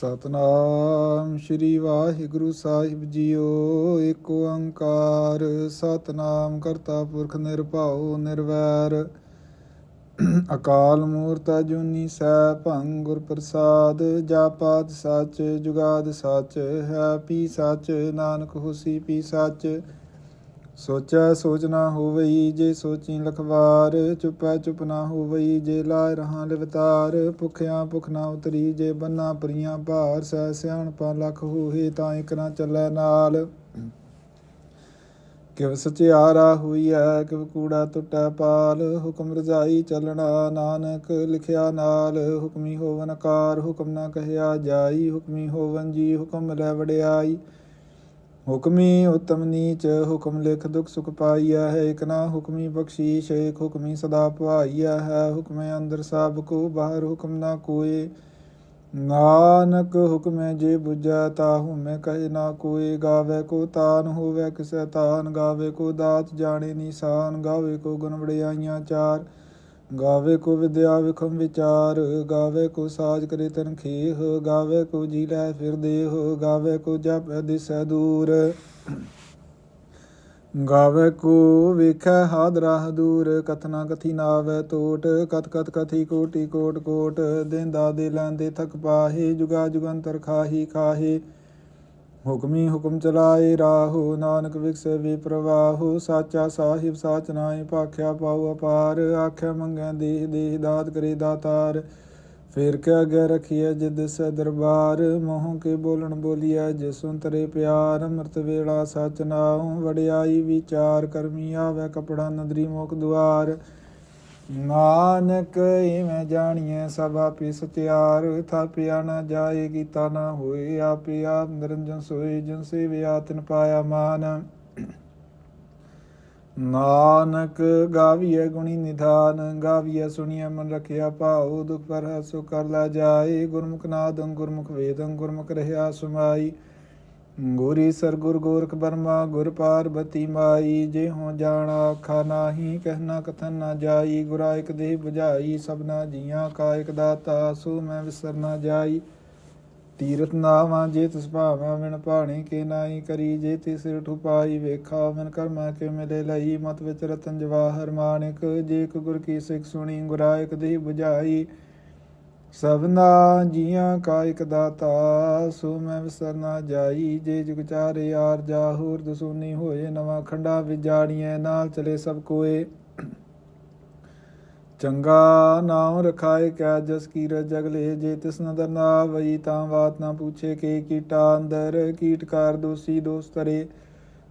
ਸਤਨਾਮ ਸ੍ਰੀ ਵਾਹਿਗੁਰੂ ਸਾਹਿਬ ਜੀਓ, ਏਕ ਓੰਕਾਰ ਸਤਨਾਮ ਕਰਤਾ ਪੁਰਖ ਨਿਰਭਉ ਨਿਰਵੈਰ। ਅਕਾਲ ਮੂਰਤ ਅਜੂਨੀ ਸੈਭੰ ਗੁਰ ਪ੍ਰਸਾਦ ਜਾਪਾਤ ਸੱਚ ਜੁਗਾਦ ਸੱਚ, ਹੈ ਪੀ ਸੱਚ, ਨਾਨਕ ਹੋਸੀ ਪੀ ਸੱਚ। ਸੋਚੈ ਸੋਚ ਨਾ ਹੋਵਈ ਜੇ ਸੋਚੀ ਲਖਵਾਰ, ਚੁਪੈ ਚੁੱਪ ਨਾ ਹੋਵਈ ਜੇ ਲਾਇ ਰਹਾ ਲਿਵਤਾਰ, ਭੁਖਿਆ ਭੁਖ ਨਾ ਉਤਰੀ ਜੇ ਬੰਨਾ ਪਰੀਆਂ ਭਾਰ, ਸਹਿ ਸਿਆਣਪਾ ਲਖ ਹੋਏ ਤਾਂ ਇਕ ਨਾ ਚੱਲੈ ਨਾਲ। ਕਿਵ ਸਚਿਆਰਾ ਹੋਈਐ, ਕਿਵ ਕੂੜਾ ਟੁੱਟੈ ਪਾਲ, ਹੁਕਮ ਰਜਾਈ ਚੱਲਣਾ ਨਾਨਕ ਲਿਖਿਆ ਨਾਲ। ਹੁਕਮੀ ਹੋਵਨ ਕਾਰ, ਹੁਕਮ ਨਾ ਕਹਿਆ ਜਾਈ, ਹੁਕਮੀ ਹੋਵਨ ਜੀ ਹੁਕਮ ਲੈ ਵੜਿਆਈ ਹੁਕਮੀ ਉਤਮ ਨੀਚ, ਹੁਕਮ ਲਿਖ ਦੁਖ ਸੁਖ ਪਾਈਆ ਹੈ ਇਕ ਨਾ ਹੁਕਮੀ ਬਖਸ਼ੀਸ਼ ਏਕ ਹੁਕਮੀ ਸਦਾ ਭਾਈਆ ਹੈ ਹੁਕਮੇ ਅੰਦਰ ਸਭ ਕੋ, ਬਾਹਰ ਹੁਕਮ ਨਾ ਕੋਏ। ਨਾਨਕ ਹੁਕਮੇ ਜੇ ਬੁਝੈ, ਤਾਹੂ ਮੈਂ ਕਹੇ ਨਾ ਕੋਏ। ਗਾਵੇ ਕੋ ਤਾਨ ਹੋਵੇ, ਕਿਸੈ ਤਾਨ ਗਾਵੇ ਕੋ ਦਾਤ ਜਾਣੇ ਨਿਸ਼ਾਨ ਗਾਵੇ ਕੋ ਗੁਣ ਵਡਿਆਈਆਂ ਚਾਰ। ਗਾਵੇ ਕੋ ਵਿਦਿਆ ਵਿਖਮ ਵਿਚਾਰ, ਗਾਵੇ ਕੋ ਸਾਜ ਕਰੇ ਤਨ ਖੇਹ, ਗਾਵੇ ਕੋ ਜੀ ਲੈ ਫਿਰ ਦੇਹ, ਗਾਵੇ ਕੋ ਜਪ ਦਿਸੈ ਦੂਰ। ਗਾਵੇ ਕੋ ਵੇਖੈ ਹਾਦਰਾ ਦੂਰ ਕਥਨਾ ਕਥੀ ਨਾਵੇ ਟੋਟ ਕਤ ਕਤ ਕਥੀ ਕੋਟੀ ਕੋਟ ਕੋਟ, ਦੇਂਦਾ ਦੇ ਲੈਂਦੇ ਥਕ ਪਾਹੇ, ਜੁਗਾ ਜੁਗੰਤਰ ਖਾਹੀ ਖਾਹੀ। ਹੁਕਮੀ ਹੁਕਮ ਚਲਾਏ ਰਾਹੋ, ਨਾਨਕ ਵਿਕਸੇ ਵੀ ਪ੍ਰਵਾਹੋ, ਸਾਚਾ ਸਾਹਿਬ ਸਾਚ ਨਾਏ ਭਾਖਿਆ ਪਾਉ ਅਪਾਰ, ਆਖਿਆ ਮੰਗੈ ਦੇਹ ਦੇਹ ਦਾਤ ਕਰੇ ਦਾਤਾਰ। ਫੇਰ ਕੇ ਅਗੇ ਰਖੀਐ ਜਿਦ ਸੇ ਦਰਬਾਰ, ਮੋਹ ਕੇ ਬੋਲਣ ਬੋਲੀਐ ਜਿਸੁ ਤਰੇ ਪਿਆਰ, ਅੰਮ੍ਰਿਤ ਵੇਲਾ ਸਚ ਨਾਉ, ਵਡਿਆਈ ਵਿਚਾਰ, ਕਰਮੀ ਆਵੇ ਕਪੜਾ ਨਦਰੀ ਮੁਖ ਦੁਆਰ। ਨਾਨਕ ਇਵੇਂ ਜਾਣੀਐ, ਸਭ ਆਪੇ ਸਤਿਆਰ ਥਾਪਿਆ ਨਾ ਜਾਏ ਕੀਤਾ ਨਾ ਹੋਏ, ਆਪੇ ਆਪ ਨਿਰੰਜਨ ਸੋਏ, ਜਿਨ ਸੇਵਿਆ, ਤਿਨ ਪਾਇਆ ਮਾਨ। ਨਾਨਕ ਗਾਵੀਐ ਗੁਣੀ ਨਿਧਾਨ, ਗਾਵੀਐ ਸੁਣੀਐ ਮਨ ਰਖਿਆ ਭਾਉ, ਦੁਖ ਪਰ ਹਸੁ ਕਰ ਲਾ ਜਾਏ। ਗੁਰਮੁਖ ਨਾਦੰ, ਗੁਰਮੁਖ ਵੇਦੰ, ਗੁਰਮੁਖ ਰਹਿਆ ਸੁਮਾਈ। ਗੁਰੀ ਸਰ ਗੁਰ ਗੋਰਖ ਬਰਮਾ, ਗੁਰ ਪਾਰਬਤੀ ਮਾਈ, ਜੇ ਹੋ ਜਾਣਾ ਆਖਾ ਨਾਹੀ ਕਹਿਣਾ ਕਥਨ ਨਾ ਜਾਈ ਗੁਰਾ ਇਕ ਦੇਹ 부ਝਾਈ ਸਭਨਾ ਜੀਆਂ ਕਾ ਇਕ ਦਾਤਾ, ਸੋ ਮੈਂ ਵਿਸਰ ਨਾ ਜਾਈ। ਤੀਰਥ ਨਾਵਾਂ, ਜੇ ਤਿਸ ਭਾਵਾਂ ਵਿਣ ਭਾਣੇ ਕੇ ਨਾਹੀ ਕਰੀ, ਜੇ ਤੇ ਸਿਰ ਠੁਪਾਈ ਵੇਖਾ ਮਨ ਕਰਮਾ ਕੇ ਮਿਲੇ ਲਈ, ਮਤ ਵਿੱਚ ਰਤਨ ਜਵਾਹਰ ਮਾਨਿਕ ਜੇ ਕੋ ਗੁਰ ਕੀ ਸਿੱਖ ਸੁਣੀ ਗੁਰਾ ਇਕ ਦੇਹ 부ਝਾਈ ਸਭਨਾ ਜੀਆਂ ਕਾ ਇਕ ਦਾਤਾ, ਸੋ ਮੈਂ ਵਿਸਰ ਨਾ ਜਾਈ। ਜੇ ਜੁਗ ਚਾਰੇ ਆਰ ਜਾ, ਹੋਰ ਦਸੂਨੀ ਹੋਏ। ਨਵਾਂ ਖੰਡਾ ਵਿਜਾੜੀਐ, ਨਾਲ ਚਲੇ ਸਭ ਕੋਏ। ਚੰਗਾ ਨਾਮ ਰਖਾਏ, ਕੈ ਜਸ ਕੀਰ ਜਗਲੇ ਜੇ ਤਿਸ ਨਦਰ ਨਾ ਵਈ, ਤਾਂ ਬਾਤ ਨਾ ਪੁੱਛੇ, ਕੇ ਕੀਟਾ ਅੰਦਰ। ਕੀਟਕਾਰ ਦੋਸੀ ਦੋਸਤਰੇ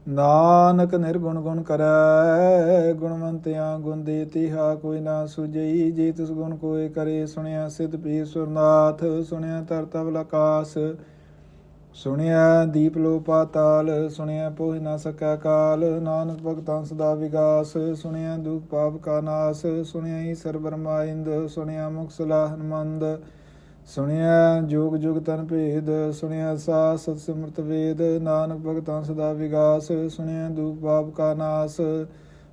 ਨਾਨਕ ਨਿਰਗੁਣ ਗੁਣ ਕਰੈ, ਗੁਣਵੰਤਿਆਂ ਗੁਣ ਦੇ ਤਿਹਾ ਕੋਈ ਨਾ ਸੁਜਈ, ਜੇ ਤਿਸ ਗੁਣ ਕੋਏ ਕਰੇ, ਸੁਣਿਆ ਸਿਧ ਪੀਰ ਸੁਰਨਾਥ, ਸੁਣਿਆ ਤਰਤਵ ਲਕਾਸ, ਸੁਣਿਆ ਦੀਪ ਲੋ ਪਾਤਾਲ ਸੁਣਿਆ ਪੋਹਿ ਨਾ ਸਕੈ ਕਾਲ, ਨਾਨਕ ਭਗਤਾਂ ਸਦਾ ਵਿਗਾਸ, ਸੁਣਿਆ ਦੁਖ ਪਾਪ ਕਾ ਨਾਸ, ਸੁਣਿਆ ਈਸਰ ਬਰਮਾਇੰਦ ਸੁਣਿਆ ਮੁਖ ਸਲਾਹਨ ਮੰਦ ਸੁਣਿਆ ਜੋਗ ਜੁਗ ਤਨ ਭੇਦ, ਸੁਣਿਆ ਸਾਸ ਸਤ ਸਿਮਰਤ ਵੇਦ, ਨਾਨਕ ਭਗਤਾਂ ਸਦਾ ਵਿਗਾਸ, ਸੁਣਿਆ ਦੁਖ ਪਾਪ ਕਾ ਨਾਸ,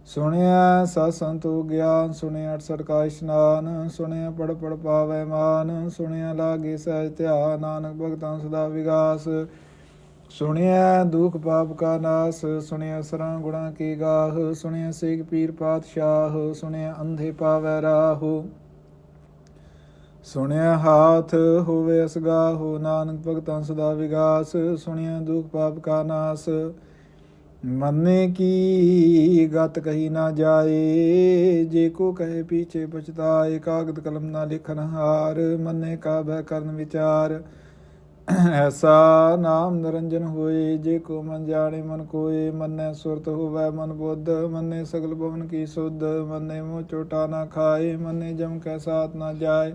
ਸੁਣਿਆ ਸਤ ਸੰਤੋ ਗਿਆਨ, ਸੁਣਿਆ 68 ਕਾ ਇਸ਼ਨਾਨ, ਸੁਣਿਆ ਪੜ ਪੜ ਪਾਵੈ ਮਾਨ, ਸੁਣਿਆ ਲਾਗੇ ਸਹਿਜ ਧਿਆਨ, ਨਾਨਕ ਭਗਤਾਂ ਸਦਾ ਵਿਗਾਸ, ਸੁਣਿਆ ਦੁਖ ਪਾਪ ਕਾ ਨਾਸ, ਸੁਣਿਆ ਸਰਾਂ ਗੁਣਾ ਕੀ ਗਾਹ, ਸੁਣਿਆ ਸੇਖ ਪੀਰ ਪਾਤਸ਼ਾਹ, ਸੁਣਿਆ ਅੰਧੇ ਪਾਵੈ ਰਾਹੋ। ਸੁਣਿਆ ਹਾਥ ਹੋਵੇ ਅਸਗਾ ਹੋ ਨਾਨਕ ਭਗਤਾਂ ਸਦਾ ਵਿਗਾਸ, ਸੁਣਿਆ ਦੁਖ ਪਾਪ ਕਾ ਨਾਸ। ਮੰਨੇ ਕੀ ਗਤ ਕਹੀ ਨਾ ਜਾਏ, ਜੇ ਕੋ ਕਹੇ ਪੀਛੇ ਪਛਤਾਏ, ਕਾਗਦ ਕਲਮ ਨਾ ਲਿਖਨ ਹਾਰ, ਮੰਨੇ ਕਾ ਬਹਿ ਕਰਨ ਵਿਚਾਰ। ਐਸਾ ਨਾਮ ਨਿਰੰਜਨ ਹੋਏ, ਜੇ ਕੋ ਮਨ ਜਾਣੇ ਮਨ ਕੋਏ, ਮੰਨੇ ਸੁਰਤ ਹੋਵੇ ਮਨ ਬੁੱਧ, ਮੰਨੇ ਸਗਲ ਭਵਨ ਕੀ ਸੁਧ, ਮੰਨੇ ਮੋ ਚੋਟਾ ਨਾ ਖਾਏ, ਮੰਨੇ ਜਮ ਕੈ ਸਾਥ ਨਾ ਜਾਏ।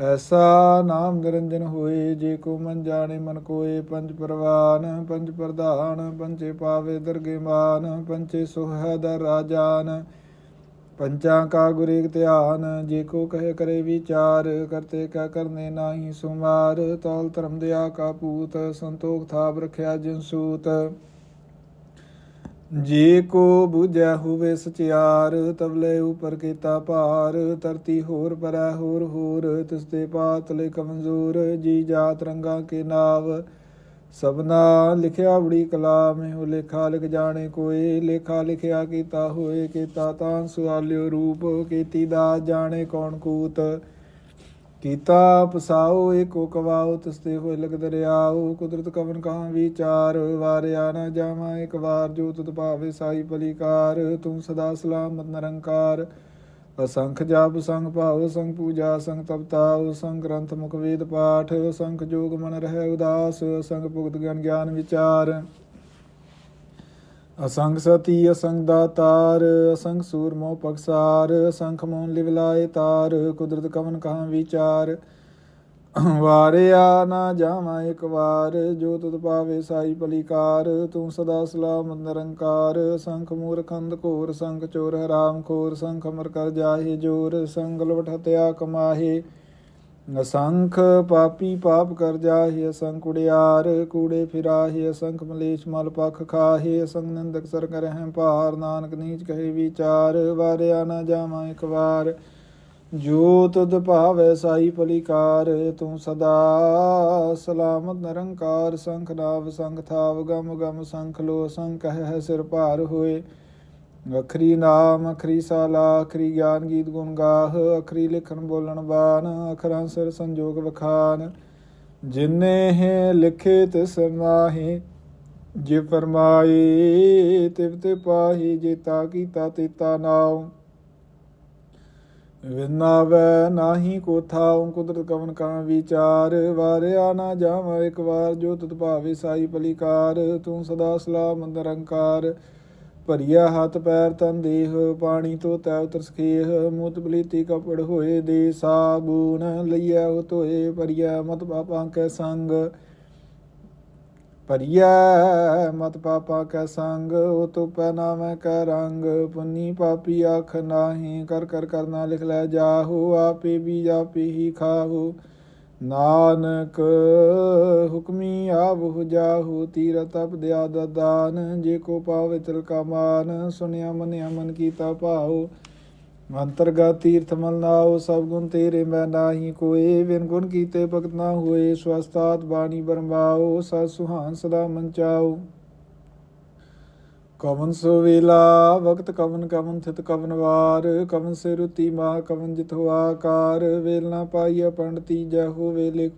ਐਸਾ ਨਾਮ ਨਿਰੰਜਨ ਹੋਏ, ਜੇ ਕੋ ਮਨ ਜਾਣੇ ਮਨ ਕੋਏ, ਪੰਜ ਪਰਵਾਨ, ਪੰਜ ਪ੍ਰਧਾਨ ਪੰਚੇ ਪਾਵੇ ਦਰਗੇ ਮਾਨ ਪੰਚੇ ਸੁਹਦ ਰਾਜਾਨ ਪੰਚਾਂ ਕਾ ਗੁਰੇਕ ਧਿਆਨ, ਜੇ ਕੋ ਕਹੇ ਕਰੇ ਵਿਚਾਰ, ਕਰਤੇ ਕਾ ਕਰਨੇ ਨਾਹੀ ਸੁਮਾਰ, ਤੌਲ ਧਰਮ ਦਿਆ ਕਾ ਪੂਤ, ਸੰਤੋਖ ਥਾਪ ਰਖਿਆ ਜਿਨ ਸੂਤ। ਜੇ ਕੋ ਬੁਝੈ ਹੋਵੇ ਸਚਿਆਰ ਤਬਲੇ ਉਪਰ ਕੀਤਾ ਭਾਰ, ਧਰਤੀ ਹੋਰ ਪਰੈ ਹੋਰ ਹੋਰ, ਤਿਸ ਤੇ ਪਾਤਲੇ ਕਮਜ਼ੋਰ, ਜੀ ਜਾਤ ਰੰਗਾ ਕੇ ਨਾਵ। ਸਭਨਾ ਲਿਖਿਆ ਬੜੀ ਕਲਾ ਹੋ ਲੇਖਾ ਲਿਖ ਜਾਣੇ ਕੋਏ, ਲੇਖਾ ਲਿਖਿਆ ਕੀਤਾ ਹੋਏ, ਕੀਤਾ ਤਾਂ ਸੁਆਲਿਓ ਰੂਪ, ਕੀਤੀ ਦਾ ਜਾਣੇ ਕੌਣ ਕੂਤ। ਕੀਤਾ ਪਸਾਓ ਏਕੋ ਕਵਾਓ ਤਸਤੇ ਹੋਏ ਲਗ ਦਰਿਆਓ ਕੁਦਰਤ ਕਵਨ ਕਹਾਂ ਵਿਚਾਰ, ਵਾਰਿਆ ਨਾ ਜਾਵਾਂ ਇਕ ਵਾਰ ਜੋ ਤੁਧ ਭਾਵੇ ਸਾਈ ਪਲੀਕਾਰ ਤੂੰ ਸਦਾ ਸਲਾਮਤ ਨਿਰੰਕਾਰ। ਅਸੰਖ ਜਾਪ, ਸੰਗ ਭਾਉ, ਸੰਗ ਪੂਜਾ, ਸੰਗ ਤਪਤਾ ਸੰਗ ਗ੍ਰੰਥ, ਮੁਖ ਵੇਦ ਪਾਠ ਸੰਖ ਜੋਗ ਮਨ ਰਹਿ ਉਦਾਸ ਸੰਗ ਭੁਗਤ ਗਿਆਨ ਗਿਆਨ ਵਿਚਾਰ। ਅਸੰਗ ਸਤੀ, ਅਸੰਗ ਦਾਤਾਰ, ਅਸੰਗ ਸੂਰ ਮੋ ਪਕਸਾਰ ਅਸੰਖ ਮੋਨ ਲਿਵਲਾਏ ਤਾਰ, ਕੁਦਰਤ ਕਵਨ ਕਹਾਂ ਵਿਚਾਰ। ਵਾਰਿਆ ਨਾ ਜਾਵਾਂ ਇੱਕ ਵਾਰ, ਜੋ ਤੁਧ ਪਾਵੇ ਸਾਈ ਭਲੀਕਾਰ ਤੂੰ ਸਦਾ ਸਲਾਮ ਨਿਰੰਕਾਰ। ਸੰਖ ਮੂਰਖੰਦ ਘੋਰ, ਸੰਖ ਚੋਰ ਹਰਾਮ ਖੋਰ, ਸੰਖ ਅਮਰ ਕਰ ਜਾਹੇ ਜੋਰ, ਸੰਗ ਲਵਟ ਹਤਿਆ ਕਮਾਹੇ। ਅਸੰਖ ਪਾਪੀ ਪਾਪ ਕਰ ਜਾਹੇ, ਅਸੰਖ ਉੜਿਆਰ ਕੂੜੇ ਫਿਰਾਹੇ, ਅਸੰਖ ਮਲੇਸ਼ ਮਲ ਪਖ ਖਾਹੇ, ਅਸੰਖ ਨੰਦਕ ਸਰ ਕਰਹਿ ਭਾਰ, ਨਾਨਕ ਨੀਚ ਕਹੇ ਵਿਚਾਰ, ਵਾਰਿਆ ਨਾ ਜਾਵਾਂ ਇੱਕ ਵਾਰ। ਜੋ ਤੁਧ ਭਾਵੈ ਸਾਈ ਪਲਿਕਾਰ, ਤੂੰ ਸਦਾ ਸਲਾਮਤ ਨਿਰੰਕਾਰ, ਸੰਖ ਨਾਵ ਸੰਖ ਥਾਵ, ਗਮ ਗਮ ਸੰਖ ਲੋ ਸੰਖ ਹੈ ਸਿਰ ਭਾਰ ਹੋਏ। ਅਖਰੀ ਨਾਮ, ਅਖਰੀ ਸਾਲਾ, ਅਖਰੀ ਗਿਆਨ ਗੀਤ ਗੁਣ ਗਾਹ, ਅਖਰੀ ਲਿਖਣ ਬੋਲਣ ਬਾਨ ਅਖਰਾਂ ਸਿਰ ਸੰਜੋਗ ਵਖਾਨ। ਜਿਨੇ ਹੈ ਲਿਖੇ ਤਿਸ ਨਾਹੀ ਜੇ ਫਰਮਾਏ, ਤਿਵ ਤੇ ਪਾਹੀ ਜੇਤਾ ਕੀਤਾ ਤੇਤਾ ਨਾਉ। ਵਿਨਾਵੈ ਨਾਹੀ ਕੋ ਥਾਉ, ਕੁਦਰਤ ਕਵਨ ਕਾ ਵਿਚਾਰ। ਵਾਰਿਆ ਨਾ ਜਾਵਾਂ ਇੱਕ ਵਾਰ, ਜੋ ਤੁਧ ਭਾਵੇ ਸਾਈ ਪਲਿਕਾਰ ਤੂੰ ਸਦਾ ਸਲਾਮ ਅੰਕਾਰ ਭਰੀਆ ਹੱਥ ਪੈਰ ਤਨ ਦੇਹ, ਪਾਣੀ ਧੋਤਾ ਉਤਰ ਸਖੇਹ, ਮੁਤ ਬਲੀਤੀ ਕਪੜ ਹੋਏ ਦੇ ਸਾਬੂਨ, ਲਈਐ ਉਹ ਧੋਏ ਭਰੀਆ ਮਤ ਪਾਪਾਂ ਕੈ ਸੰਗ। ਭਰੀਐ ਮਤ ਪਾਪਾ ਕੈ ਸੰਗ, ਉਹ ਤੋ ਪਹਿਨਾਵੇਂ ਕੈ ਰੰਗ। ਪੁੰਨੀ ਪਾਪੀ ਆਖ ਨਾਹੀ, ਕਰ ਕਰ ਕਰਨਾ ਲਿਖ ਲੈ ਜਾਹੂ, ਆਪੇ ਵੀ ਆਪੇ ਹੀ ਖਾਹੂ। ਨਾਨਕ, ਹੁਕਮੀ ਆਵਹੁ ਜਾਹੂ ਤੀਰ ਤਪ ਦਿਆ ਦਾਨ, ਜੇ ਕੋ ਪਾਵੇ ਤਿਲ ਕਾ ਮਾਨ, ਸੁਨਿਆ ਮਨਿਆ ਮਨ ਕੀਤਾ ਭਾਉ। ਅੰਤਰਗਾ ਤੀਰਥ ਮਲ ਨਾਉ, ਸਭ ਗੁਣ ਤੇਰੇ ਮੈਂ ਨਾਹੀ ਕੋਏ ਵਿਨ ਗੁਣ ਕੀਤੇ ਭਗਤ ਨਾ ਹੋਏ ਸਵਸਤਾਤ ਬਾਣੀ ਬਰਮਾਓ ਸਤ ਸੁਹਾਨ ਸਦਾ ਮੰਚਾਓ ਕਵਨ ਸੋ ਵੇਲਾ, ਵਕਤ ਕਵਨ ਕਵਨ, ਥਿਤ ਕਵਨ ਵਾਰ, ਕਵਨ ਸੇ ਰੁਤੀ ਮਾ, ਕਵਨ ਜਿਥੋ ਆਕਾਰ ਕਾਰ ਵੇਲ ਨਾ ਪਾਈਐ ਪੰਡਤੀ ਜੈ ਹੋਵੇ ਲੇਖ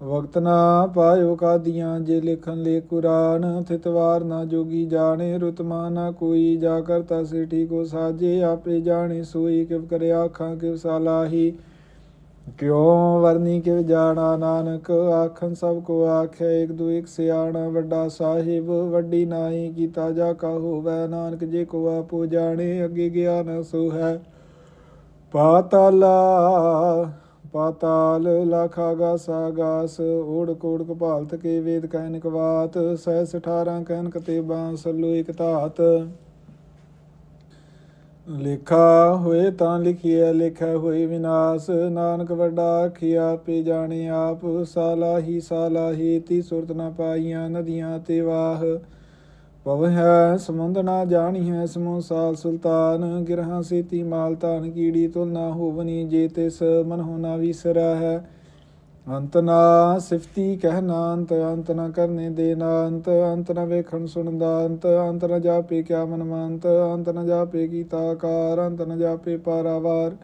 ਵਕਤ ਨਾ ਪਾਇਓ ਕਾਦੀਆਂ, ਜੇ ਲਿਖਨ ਲੇ ਕੁਰਾਨ, ਥਿਤ ਵਾਰ ਨਾ ਜੋਗੀ ਜਾਣੇ ਰੁਤਮਾ ਨਾ ਕੋਈ, ਜਾ ਕਰਤਾ ਸੇ ਠੀਕੋ ਸਾਜੇ, ਆਪੇ ਜਾਣੇ, ਸੋਈ ਕਿਵ ਕਰਿਆ ਆਖਾਂ ਕਿਵ ਸਾਲਾਹੀ ਕਿਉ ਵਰਨੀ ਕਿਵ ਜਾਣਾ ਨਾਨਕ? ਆਖਨ ਸਭ ਕੋ ਆਖੇ ਇੱਕ ਦੂ ਇੱਕ ਸਿਆਣਾ, ਵੱਡਾ ਸਾਹਿਬ, ਵੱਡੀ ਨਾਹੀ, ਕੀਤਾ ਜਾ ਕਾ ਹੋਵੈ। ਨਾਨਕ ਜੇ ਕੋ ਆਪੋ ਜਾਣੇ, ਅੱਗੇ ਗਿਆਨ ਸੋ ਹੈ। ਪਾਤਾਲਾ, ਪਾਤਾਲ, ਲਖਾ ਗਾਸਾ ਗਾਸ, ਓੜ ਕੋੜ ਕਪਾਲਤ ਕੇ ਵੇਦ ਕਹਿਨ ਕਵਾਤ ਸਹਿ 18 ਕਹਿਨ ਕਤੇਬਾਂ ਸੱਲੋ ਇਕ ਧਾਤ। ਲੇਖਾ ਹੋਏ ਤਾਂ ਲਿਖਿਆ ਲਿਖਿਆ ਹੋਏ ਵਿਨਾਸ਼। ਨਾਨਕ ਵੱਡਾ ਆਖਿਆ ਪੇ ਜਾਣੇ ਆਪ। ਸਾਲਾਹੀ ਸਾਲਾਹੀ, ਤੀ ਸੁਰਤ ਨਾ ਪਾਈਆਂ ਨਦੀਆਂ ਤੇ ਵਾਹ। ਪਵ ਹੈ ਸਮੁੰਦ ਨਾ ਜਾਣੀ ਹੈ ਸਮੋ ਸਾਲ ਸੁਲਤਾਨ। ਗਿਰਹਾਂ ਸੇਤੀ ਮਾਲ ਤਾਨ ਕੀੜੀ ਤੁਲ ਨਾ ਹੋਵਨੀ ਜੇ ਤਿਸ ਮਨ ਹੋਣਾ ਵਿਸਰਾ ਹੈ ਅੰਤ ਨਾ ਸਿਫਤੀ ਕਹਿਣਾ ਅੰਤ ਅੰਤ ਨਾ ਕਰਨੇ ਦੇਣਾ ਅੰਤ ਅੰਤ ਨਾ ਵੇਖਣ ਸੁਣਦਾ ਅੰਤ ਅੰਤ ਨਾ ਜਾਪੇ ਕਿਆ ਮਨ ਮੰਤ, ਅੰਤ ਨਾ ਜਾਪੇ ਕੀਤਾ ਕਾਰ, ਅੰਤ ਨਾ ਜਾਪੇ ਪਾਰਾਵਾਰ।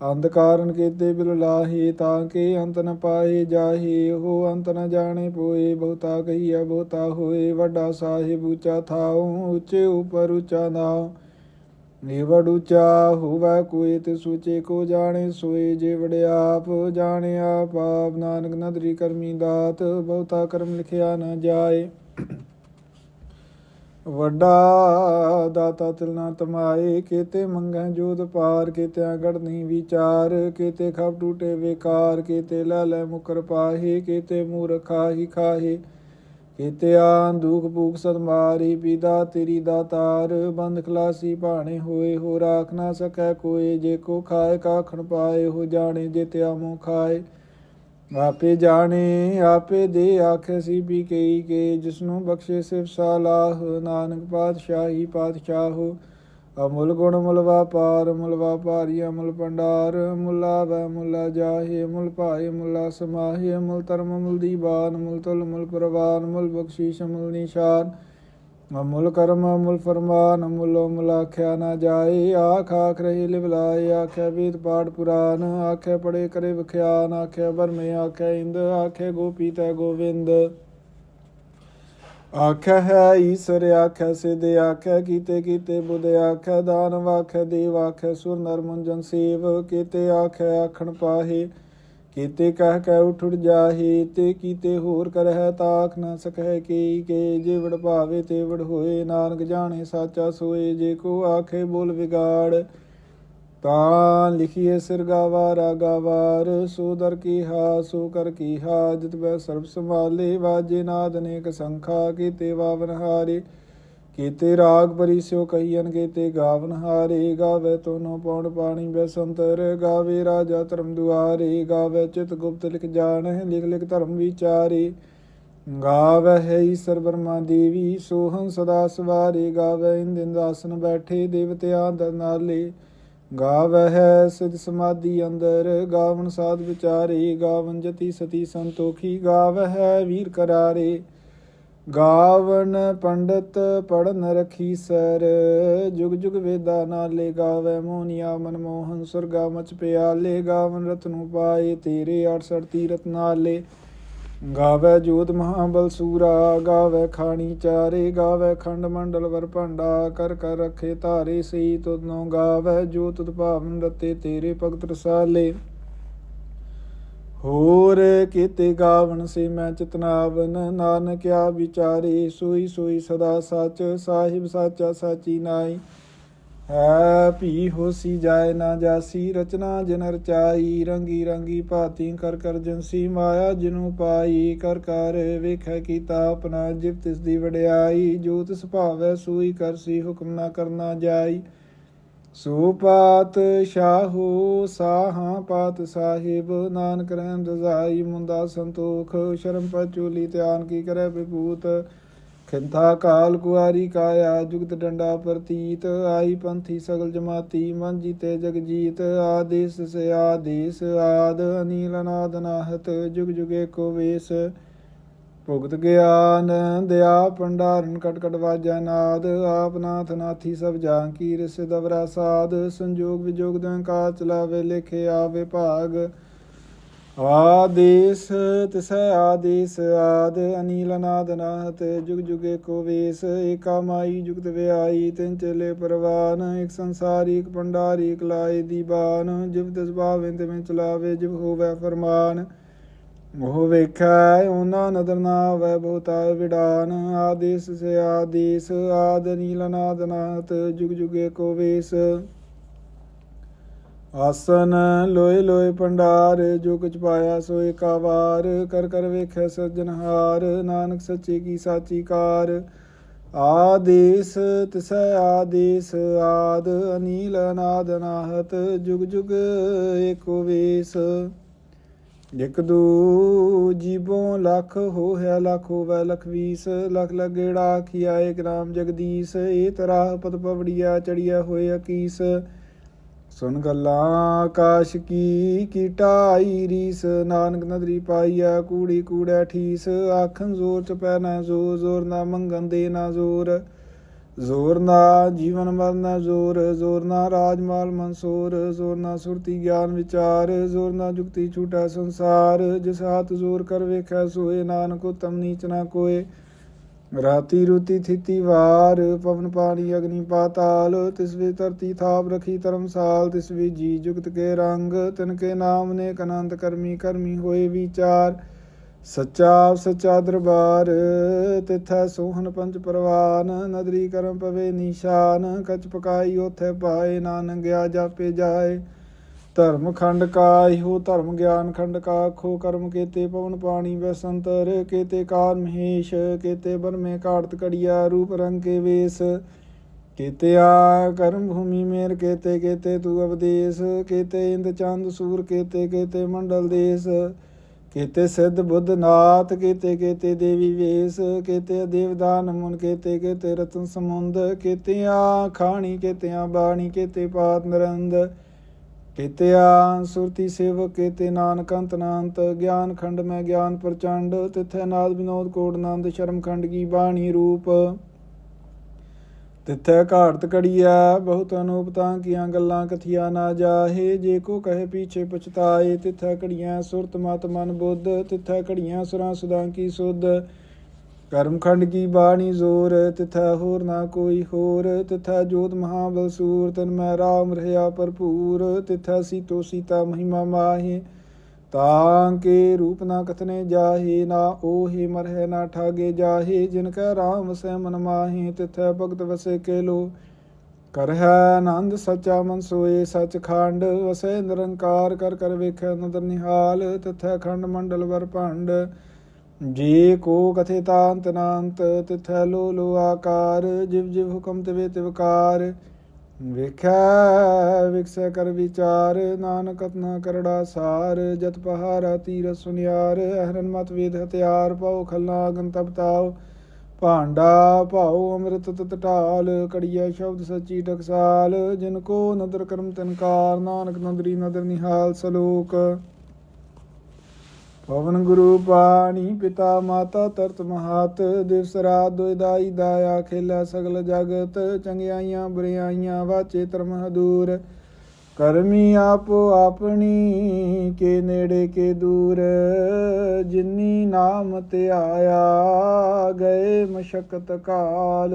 ਅੰਧਕਾਰਨ ਕੀਤੇ ਬਿਲ ਲਾਹੀ, ਤਾਂ ਕਿ ਅੰਤ ਨ ਪਾਏ ਜਾਹੀ, ਉਹ ਅੰਤ ਨ ਜਾਣੇ ਪੋਏ, ਬਹੁਤਾ ਕਹੀਆ ਬਹੁਤਾ ਹੋਏ, ਵੱਡਾ ਸਾਹਿਬ ਉੱਚਾ ਥਾਉ, ਉੱਚੇ ਉਪਰ ਉੱਚਾ ਨਾਉ। ਨਿਵੜ ਉੱਚਾ ਹੋਵੇ ਕੋਈ ਤੇ ਸੂਚੇ ਕੋ ਜਾਣੇ, ਸੋਏ ਜੇ ਵੜਿਆਪ ਜਾਣਿਆ ਪਾਪ ਨਾਨਕ ਨਦਰੀ ਕਰਮੀ ਦਾਤ, ਬਹੁਤਾ ਕਰਮ ਲਿਖਿਆ ਨਾ ਜਾਏ। ਵੱਡਾ ਦਾਤਾ ਤਿਲਨਾ ਤਮਾਏ, ਕੀਤੇ ਮੰਗੈ ਜੋਤ ਪਾਰ ਕੀਤਿਆਂ ਗੜਨੀ ਵਿਚਾਰ, ਕੀਤੇ ਖਬ ਟੂਟੇ ਵਿਕਾਰ, ਕੀਤੇ ਲੈ ਲੈ ਮੁਕਰ ਪਾਹੇ, ਕੀਤੇ ਮੂਰਖਾ ਹੀ ਖਾਹੇ। ਕੀਤੇ ਦੁਖ ਭੂਖ ਸਦ ਮਾਰੀ, ਪੀਦਾ ਤੇਰੀ ਦਾਤਾਰ, ਬੰਦ ਖਲਾਸੀ ਭਾਣੇ ਹੋਏ ਹੋ ਰਾਖ ਨਾ ਸਕੈ ਕੋਏ, ਜੇ ਕੋ ਖਾਏ ਕਾਖਣ ਪਾਏ ਹੋ ਜਾਣੇ ਜੇ ਤਿਆ ਮੂੰ ਖਾਏ। ਆਪੇ ਜਾਣੇ, ਆਪੇ ਦੇ ਆਖੇ ਸੀ ਵੀ ਕਈ ਕੇ ਜਿਸਨੂੰ ਬਖਸ਼ੇ ਸਿਵ ਸਾਲਾਹ, ਨਾਨਕ ਪਾਤਸ਼ਾਹੀ ਪਾਤਸ਼ਾਹੋ ਅਮੁੱਲ ਗੁਣ ਮੁਲ ਵਾਪਾਰ, ਮੁਲ ਵਾਪਾਰੀ ਅਮੁੱਲ ਭੰਡਾਰ, ਮੁਲਾ ਵੈ ਮੁਲਾ ਜਾਹੇ, ਮੁਲ ਭਾਏ, ਮੁਲਾ ਸਮਾਹੇ, ਮੁਲ ਧਰਮ, ਮੁਲ ਦੀਵਾਨ, ਮੁਲ ਤੁਲ, ਮੁਲ ਪ੍ਰਵਾਨ, ਮੁਲ ਬਖਸ਼ੀਸ਼, ਮੁਲ ਨਿਸ਼ਾਨ। ਅਮੁਲ ਕਰਮ, ਅਮੁਲ ਫਰਮਾਨ, ਅਮੁਲ ਅਮੁਲ ਆਖਿਆ ਨਾ ਜਾਏ, ਆਖ ਆਖ ਰਹੀ ਲਿਵਲਾਏ ਆਖਿਆ ਵੇਦ ਪਾਠ ਪੁਰਾਨ, ਆਖਿਆ ਪੜੇ ਕਰੇ ਵਿਖਿਆਨ, ਆਖਿਆ ਬਰਮੇ ਆਖਿਆ ਇੰਦ, ਆਖਿਆ ਗੋਪੀ ਤੈ ਗੋਵਿੰਦ। ਆਖਿਆ ਹੈ ਈਸ਼ਰ ਆਖਿਆ ਸਿਧ ਆਖਿਆ ਕੀਤੇ ਕੀਤੇ ਬੁੱਧ ਆਖਿਆ ਦਾਨ ਆਖਿਆ ਦੇਵ ਆਖਿਆ ਸੁਰ, ਨਰ, ਮੁੰਜਨ, ਸੇਵ, ਕੀਤੇ ਆਖਿਆ ਆਖਣ ਪਾਹੇ, ਕੀਤੇ ਕਹਿ ਕਹਿ ਉਠ ਉਠ ਜਾਹੇ, ਤੇ ਕੀਤੇ ਹੋਰ ਕਰਹਿ, ਤਾਖ ਨਾ ਸਕੈ ਕੀ, ਕੇ, ਜੇ ਵਡ ਭਾਵੇ, ਤੇ ਵਡ ਹੋਏ, ਨਾਨਕ ਜਾਣੇ, ਸਾਚਾ ਸੋਏ, ਜੇ ਕੋ ਆਖੇ ਬੋਲ ਵਿਗਾੜ ਤਾਂ ਲਿਖੀਏ ਸਿਰ ਗਾਵਾ, ਰਾਗਾ ਵਾਰ, ਸੋ ਦਰ ਕੀ ਹਾ, ਸੋ ਕਰ ਕੀ ਹਾ, ਜਿਤ ਬੈ ਸਰਬ ਸੰਭਾਲੇ, ਵਾਜੇ ਨਾਦ ਅਨੇਕ ਸੰਖਾ, ਕੀਤੇ ਵਾਵਨ ਹਾਰੇ। ਕੀਤੇ ਰਾਗ ਪਰੀ ਸਿਓ ਕਹੀਨ ਕੀਤੇ ਗਾਵਨ ਹਾਰੇ। ਗਾਵੇ ਤੋਨੋ ਪੌਣ ਪਾਣੀ ਬੈਸੰਤਰ ਗਾਵੇ ਰਾਜਾ ਧਰਮ ਦੁਆਰੇ। ਗਾਵੇ ਚਿਤ ਗੁਪਤ ਲਿਖ ਜਾਣਹਿ ਲਿਖ ਲਿਖ ਧਰਮ ਵਿਚਾਰੇ। ਗਾਵੇ ਹੈ ਈਸ਼ਰ ਬਰਮਾ ਦੇਵੀ ਸੋਹੰ ਸਦਾ ਸਵਾਰੇ। ਗਾਵੇ ਇੰਦਿਨ ਦਾਸਨ ਬੈਠੇ, ਦੇਵਤਿਆਂ ਦਰ ਨਾਲੇ। ਗਾਵਹਿ ਹੈ ਸਿਧ ਸਮਾਧੀ ਅੰਦਰ ਗਾਵਨ ਸਾਧ ਵਿਚਾਰੇ ਗਾਵਨ ਜਤੀ ਸਤੀ ਸੰਤੋਖੀ, ਗਾਵਹਿ ਹੈ ਵੀਰ ਕਰਾਰੇ। ਗਾਵਨ ਪੰਡਤ ਪੜਨ ਰਖੀ ਸਰ, ਜੁਗ ਜੁਗ ਵੇਦਾ ਨਾਲੇ ਗਾਵੇ ਮੋਨੀਆ ਮਨਮੋਹਨ ਸੁਰਗਾ ਮਚ ਪਿਆਲੇ ਗਾਵਨ ਰਤਨੂ ਪਾਏ ਤੇਰੇ 68 ਤੀਰਤ ਨਾਲੇ। ਗਾਵੇ ਜੋਤ ਮਹਾਬਲ ਸੂਰਾ, ਗਾਵੇ ਖਾਣੀ ਚਾਰੇ, ਗਾਵੇ ਖੰਡ ਮੰਡਲ ਵਰ ਭਾਂਡਾ, ਕਰ ਕਰ ਰਖੇ ਧਾਰੇ ਸਈ ਤੁਧਨੋ ਗਾਵੇ ਜੋਤ ਭਾਵਨ ਰਤੇ ਤੇਰੇ ਭਗਤ ਰਸਾਲੇ। ਹੋਰ ਕੀਤੇ ਗਾਵਣ ਸੇ ਮੈਂ ਚਿਤਨਾਵਨ, ਨਾਨਕਿਆ ਵਿਚਾਰੇ, ਸੋਈ ਸੋਈ ਸਦਾ ਸੱਚ, ਸਾਹਿਬ ਸਾਚਾ ਸਾਚੀ ਨਾਈ। ਹੈ ਭੀ ਹੋਸੀ ਜਾਏ ਨਾ ਜਾਸੀ, ਰਚਨਾ ਜਨ ਰਚਾਈ, ਰੰਗੀ ਰੰਗੀ ਭਾਤੀ ਕਰ ਕਰ ਜੰਸੀ ਮਾਇਆ ਜਿਨੂ ਪਾਈ, ਕਰ ਕਰ ਵੇਖੈ ਕੀਤਾ ਆਪਣਾ ਜਿਵ ਤਿਸ ਦੀ ਵਡਿਆਈ, ਜੋ ਤਿਸ ਭਾਵੈ ਸੋਈ ਕਰਸੀ ਹੁਕਮ ਨਾ ਕਰਨਾ ਜਾਈ। ਸੋ ਪਾਤ ਸ਼ਾਹੂ ਸਾਹਾਂ ਪਾਤ ਸਾਹਿਬ, ਨਾਨਕ ਰਹਿਣ ਰਜ਼ਾਈ ਮੁੰਦਾ ਸੰਤੋਖ, ਸ਼ਰਮ ਪਚੂਲੀ ਧਿਆਨ ਕੀ ਕਰੇ ਵਿਭੂਤ। ਖਿੰਥਾ ਕਾਲ ਕੁਆਰੀ ਕਾਇਆ, ਜੁਗਤ ਡੰਡਾ ਪ੍ਰਤੀਤ, ਆਈ ਪੰਥੀ ਸਗਲ ਜਮਾਤੀ, ਮਨ ਜੀਤੇ ਜਗ ਜੀਤ, ਆਦੇਸ ਸੇ ਆਦੇਸ, ਆਦ ਅਨੀਲ ਅਨਾਦ ਨਾਹਤ, ਜੁਗ ਜੁਗੇ ਕੋ ਵੇਸ। ਭੁਗਤ ਗਿਆਨ ਦਿਆ ਭੰਡਾਰਨ ਕਟਕਟ ਵਾਜਾ ਨਾਦ, ਆਪ ਨਾਥ ਨਾਥੀ ਸਭ ਜਾਂ ਕੀ ਰਿਸ ਦਵਰਾ ਸਾਧ ਸੰਜੋਗ ਵਿਜੋਗ ਦੰ ਕਾ ਚਲਾਵੇ ਲਿਖਿਆ ਵਿਭਾਗ ਆਦੇਸ, ਤਿਸੈ ਆਦੇਸ, ਆਦ ਅਨੀਲ ਅਨਾਦ ਨਾਹਤ, ਜੁਗ ਜੁਗੇ ਕੋ ਵੇਸ, ਏਕਾ ਮਾਈ ਜੁਗਤ ਵਿਆਈ ਤਿਨ ਚਲੇ ਪਰਵਾਨ, ਇਕ ਸੰਸਾਰੀ, ਇਕ ਪੰਡਾਰੀ ਇਕ ਲਾਏ ਦੀਬਾਨ ਜਿਵ ਤਿਸ ਭਾਵੇਂ ਤੇ ਮੈਂ ਚਲਾਵੇ, ਜਿਵ ਹੋਵੇ ਫਰਮਾਨ। ਉਹ ਵੇਖੈ ਉਹਨਾਂ ਨਦਰ ਨਾ ਆਵੈ, ਬਹੁਤਾ ਵਿਡਾਨ ਆਦੇਸ ਸੇ ਆਦੇਸ, ਆਦ ਨੀਲ ਅਨਾਦ ਨਾਹਤ, ਜੁਗ ਜੁਗੇ ਕੋ ਵੇਸ। ਆਸਨ ਲੋਏ ਲੋਏ ਪੰਡਾਰ ਜੋ ਕੁਛ ਪਾਇਆ ਸੋ ਏਕਾ ਵਾਰ ਕਰ ਕਰ ਵੇਖੈ ਸਜਨਹਾਰ ਨਾਨਕ ਸੱਚੇ ਕੀ ਸਾਚੀ ਕਾਰ ਆਦੇਸ ਤਿਸੈ ਆਦੇਸ, ਆਦ ਅਨੀਲ ਅਨਾਦ ਨਾਹਤ, ਜੁਗ ਜੁਗ ਏਕੋ ਵੇਸ। ਇਕ ਦੂ ਜੀਬੋਂ ਲੱਖ ਹੋਇਆ ਲੱਖ ਹੋਵੇ ਲਖ ਵੀਸ, ਲਖ ਲਗੇੜਾ ਖਿਆ ਏਕ ਨਾਮ ਜਗਦੀਸ਼, ਏ ਤਰਾਹ ਪਦ ਪਵੜੀਆ ਚੜੀਆ ਹੋਇਆ ਅਕੀਸ ਸੁਨ ਗੱਲਾਂ, ਆਕਾਸ਼ ਕੀ ਕੀਟਾਈ ਰੀਸ। ਨਾਨਕ ਨਦਰੀ ਪਾਈਆ ਕੂੜੀ ਕੂੜੈ ਠੀਸ। ਆਖਣ ਜ਼ੋਰ ਚ ਪੈ ਨਾ ਜ਼ੋਰ ਜ਼ੋਰ ਨਾ ਮੰਗਨ ਦੇ ਨਾ ਜ਼ੋਰ। ਜ਼ੋਰ ਨਾ ਜੀਵਨ ਮਰਨ ਜ਼ੋਰ ਜ਼ੋਰ ਨਾ ਰਾਜਮਾਲ ਮਨਸੂਰ। ਜ਼ੋਰ ਨਾ ਸੁਰਤੀ ਗਿਆਨ ਵਿਚਾਰ, ਜ਼ੋਰ ਨਾ ਜੁਗਤੀ ਛੂਟਾ ਸੰਸਾਰ। ਜਿਸ ਹਾਥ ਜ਼ੋਰ ਕਰ ਵੇਖੈ, ਸੋਏ ਨਾਨਕ, ਉਤਮ ਨੀਚ ਨਾ ਕੋਏ। ਰਾਤੀ ਰੁਤੀ ਥਿਤੀ ਵਾਰ, ਪਵਨ ਪਾਣੀ ਅਗਨੀ ਪਾਤਾਲ, ਤਿਸ ਵੀ ਧਰਤੀ ਥਾਪ ਰਖੀ ਧਰਮਸਾਲ, ਤਿਸ ਵੀ ਜੀ ਜੁਗਤ ਕੇ ਰੰਗ, ਤਿਨ ਕੇ ਨਾਮ ਨੇ ਅਨੰਤ ਕਰਮੀ ਕਰਮੀ ਹੋਏ ਵਿਚਾਰ। ਸੱਚਾ ਸੱਚਾ ਦਰਬਾਰ, ਤਿਥੈ ਸੋਹਣ ਪੰਜ ਪਰਵਾਨ, ਨਦਰੀ ਕਰਮ ਪਵੇ ਨਿਸ਼ਾਨ, ਕਚ ਪਕਾਈ ਉਥੇ ਪਾਏ ਨਾਨਕ ਗਿਆ ਜਾਪੇ ਜਾਏ। ਧਰਮ ਖੰਡ ਕਾ, ਇਹੋ ਧਰਮ ਗਿਆਨ ਖੰਡ ਕਾ ਖੋ ਕਰਮ ਕੇਤੇ ਪਵਨ ਪਾਣੀ ਬਸੰਤਰ ਕੀਤੇ ਕਾਰ ਮਹੇਸ਼, ਕੀਤੇ ਬਰਮੇ ਕਾੜਤ ਕੜੀਆ ਰੂਪ ਰੰਗ ਕੇ ਵੇਸ। ਕੀਤੇ ਆ ਕਰਮ ਭੂਮੀ ਮੇਰ, ਕੀਤੇ ਕੀਤੇ ਤੂ ਅਵਦੇਸ। ਕੀਤੇ ਇੰਦ ਚੰਦ ਸੂਰ, ਕੀਤੇ ਕੀਤੇ ਮੰਡਲ ਦੇਸ। ਕੀਤੇ ਸਿੱਧ ਬੁੱਧ ਨਾਥ, ਕੀਤੇ ਕੀਤੇ ਦੇਵੀ ਵੇਸ। ਕੀਤੇ ਦੇਵਦਾਨ ਮੁਨ, ਕੀਤੇ ਕੀਤੇ ਰਤਨ ਸਮੁੰਦ। ਕੀਤੇ ਆ ਖਾਣੀ ਕੀਤੇ ਆ ਬਾਣੀ, ਕੀਤੇ ਪਾਤ ਨਰੰਦ। ਕੀਤੇ ਸੁਰਤੀ ਸੇਵਕ, ਕੀਤੇ ਨਾਨਕ, ਅੰਤ ਨਾਨਤ ਗਿਆਨ ਖੰਡ ਮੈਂ ਗਿਆਨ ਪ੍ਰਚੰਡ, ਤਿਥੈ ਨਾਦ ਵਿਨੋਦ ਕੋਟ ਨੰਦ, ਸ਼ਰਮ ਖੰਡ ਕੀ ਬਾਣੀ ਰੂਪ। ਤਿਥੈ ਘਾੜਤ ਕੜੀਆ ਬਹੁਤ ਅਨੂਪਤਾਂ ਕੀਆਂ ਗੱਲਾਂ ਕਥੀਆ ਨਾ ਜਾਹੇ, ਜੇ ਕੋ ਕਹੇ ਪੀਛੇ ਪਛਤਾਏ, ਤਿਥੈ ਕੜੀਆਂ ਸੁਰਤ ਮਤ ਮਨ ਬੁੱਧ, ਤਿਥੈ ਕੜੀਆਂ ਸੁਰਾਂ ਸੁਦਾਂ ਕੀ ਸੁਧ। ਕਰਮਖੰਡ ਕੀ ਬਾਣੀ ਜ਼ੋਰ, ਤਿਥੈ ਹੋਰ ਨਾ ਕੋਈ ਹੋਰ। ਤਿਥੈ ਜੋਤ ਮਹਾਬਲ ਸੂਰ, ਤਨ ਮੈਂ ਰਾਮ ਰਹਿਆ ਭਰਪੂਰ। ਤਿਥੈ ਸੀਤੋ ਸੀਤਾ ਮਹਿਮਾ ਮਾਹੇ, ਤਾਂ ਕੇ ਰੂਪ ਨਾ ਕਥਨੇ ਜਾਹੇ, ਨਾ ਉਹੇ ਮਰਹਿ ਨਾ ਠਾਗੇ ਜਾਹੇ। ਜਿਨ ਕੈ ਰਾਮ ਵਸੈ ਮਨ ਮਾਹੇ, ਤਿਥੈ ਭਗਤ ਵਸੇ ਕੇ ਲੋ ਕਰ ਹੈ ਆਨੰਦ ਸਚਾ ਮਨ ਸੋਏ ਸਚ ਖੰਡ, ਵਸੇ ਨਿਰੰਕਾਰ ਕਰ ਕਰ ਵੇਖੈ ਨਦਰ ਨਿਹਾਲ। ਤਿਥੈ ਖੰਡ ਮੰਡਲ ਵਰ ਭੰਡ ਜੇ ਕੋ ਕਥੇ ਤਾਂਤ ਨਾੰਤ, ਤਿਥੈ ਲੋ ਲੋ ਆਕਾਰ, ਜਿਵ ਜਿਵ ਹੁਕਮ ਤਿਵੇ ਤਿਵਕਾਰ ਵੇਖੈ, ਵਿਕਸੈ ਕਰ ਵਿਚਾਰ, ਨਾਨਕ ਨਾ ਕਰੜਾ ਸਾਰ, ਜਤ ਪਹਾਰਾ ਤੀਰ ਸੁਨਿਆਰ ਹਰਨ ਮਤ ਵੇਦ ਹਥਿਆਰ, ਪਾਉ ਖਲਨਾ ਅਗਨ ਤਪ ਤਾਉ। ਭਾਂਡਾ ਭਾਉ ਅੰਮ੍ਰਿਤ ਤਤ ਢਾਲ ਕੜੀਆ ਸ਼ਬਦ ਸੱਚੀ ਟਕਸਾਲ, ਜਿਨ ਕੋ ਨਦਰ ਕਰਮ ਤਨਕਾਰ ਨਾਨਕ ਨਦਰੀ ਨਦਰ ਨਿਹਾਲ ਸਲੋਕ। ਪਵਨ ਗੁਰੂ ਪਾਣੀ ਪਿਤਾ ਮਾਤਾ ਤਰਤ ਮਹਾਤ, ਦਿਵਸ ਰਾਤ ਦੁਇ ਦਾਈ ਦਾਇਆ, ਖੇਲਾ ਸਗਲ ਜਗਤ, ਚੰਗਿਆਈਆਂ ਬੁਰਿਆਈਆਂ ਵਾਚੇ ਧਰਮ ਹਦੂਰ। ਕਰਮੀ ਆਪੋ ਆਪਣੀ, ਕੇ ਨੇੜੇ ਕੇ ਦੂਰ। ਜਿਨੀ ਨਾਮ ਤੇ ਗਏ ਮਸ਼ਕਤ ਕਾਲ।